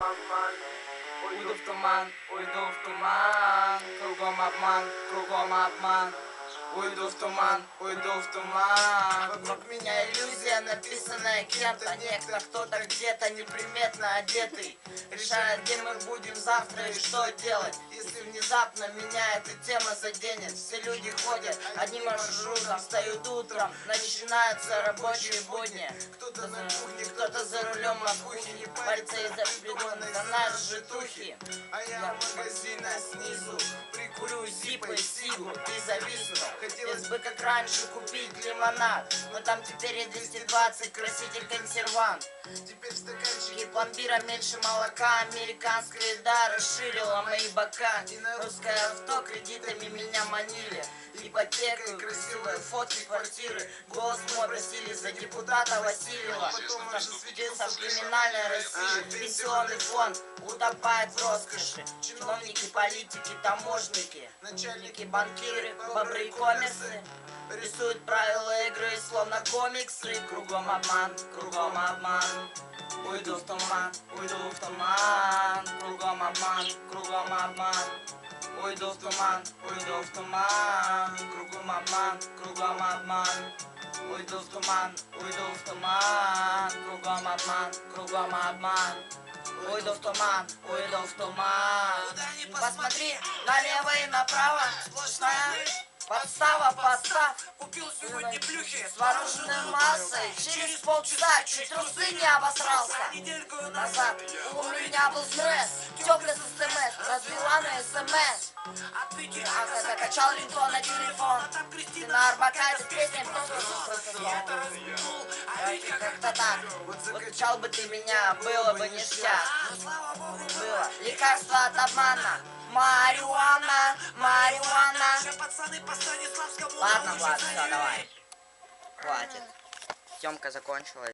Уйду в туман, уйду в туман, кругом обман, кругом обман. Уйду в туман, уйду в туман. Вокруг меня иллюзия, написанная кем-то, некто, кто-то где-то неприметно одетый. Решает, где мы будем завтра и что делать. Если внезапно меня эта тема заденет, все люди ходят одним маршрутом, встают утром, начинаются рабочие будни. Кто-то на кухне, кто-то за рулем на кухне, полицейские придуманы за нас житухи. А я в магазина снизу прикурю зипы, сигу и зависну. Хотелось бы как раньше купить лимонад, но там теперь и 220 краситель консервант. Теперь в стаканчике пломбира меньше молока, американская еда расширила мои бока. Русское авто кредитами меня манили. Ипотека, красивые фотки квартиры, голос мой просили за депутата Васильева. Потом уже светился в криминальной России. Пенсионный фонд утопает в роскоши. Чиновники, политики, таможники, начальники, банкиры, бобры и коммерсы. Рисуют правила игры, словно комиксы Кругом обман, кругом обман Уйду в туман, уйду в туман Кругом обман, кругом обман Уйду в туман, уйду в туман. Кругом обман, кругом обман. Уйду в туман, уйду в туман. Кругом обман, кругом обман. Уйду в туман, уйду в туман. Посмотри налево и направо. Сплошная подстава, подстав. Купил сегодня плюхи С вооруженной массой. Через полчаса чуть трусы не обосрался. Недельку Назад. у меня был стресс. Теплый смс, разбила на смс А ты А когда закачал рингтон на телефон там Ты на Арбакайте с песней просто разнул А Вика как-то так. закачал бы ты меня, было бы ништяк А Было. Лекарство от обмана. По Станиславскому Ладно, Влад, все, давай. Хватит. Съемка закончилась.